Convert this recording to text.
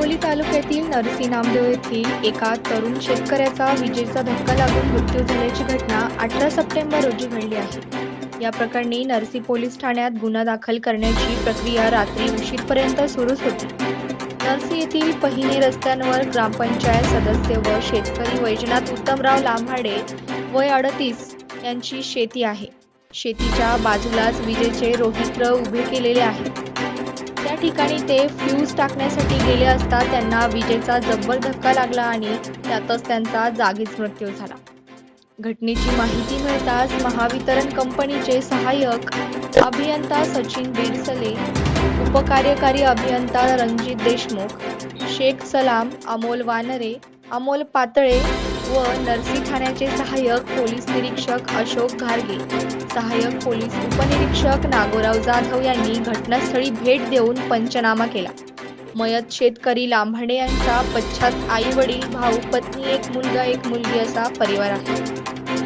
हिंगोली तालुक्यातील नरसी नामदेव येथील एका तरुण शेतकऱ्याचा विजेचा धक्का लागून मृत्यू झाल्याची घटना अठरा सप्टेंबर रोजी घडली आहे. या प्रकरणी नरसी पोलीस ठाण्यात गुन्हा दाखल करण्याची प्रक्रिया रात्री उशीरपर्यंत सुरूच होती. नरसी येथील पहिने रस्त्यांवर ग्रामपंचायत सदस्य व शेतकरी वैजनाथ उत्तमराव लांभाडे वय अडतीस यांची शेती आहे. शेतीच्या बाजूलाच विजेचे रोहित्र उभे केलेले आहे. त्या ठिकाणी ते फ्यूज टाकण्यासाठी गेले असता त्यांना विजेचा जब्बर धक्का लागला आणि त्यातच त्यांचा जागीच मृत्यू झाला. घटनेची माहिती मिळताच महावितरण कंपनीचे सहाय्यक अभियंता सचिन बेडसले उपकार्यकारी अभियंता रणजित देशमुख शेख सलाम अमोल वानरे अमोल पातळे व नरसी ठाण्याचे सहाय्यक पोलीस निरीक्षक अशोक घारगे सहाय्यक पोलीस उपनिरीक्षक नागोराव जाधव यांनी घटनास्थळी भेट देऊन पंचनामा केला. मयत शेतकरी लांभणे यांचा पश्चात आई वडील भाऊ पत्नी एक मुलगा एक मुलगी असा परिवार आहे.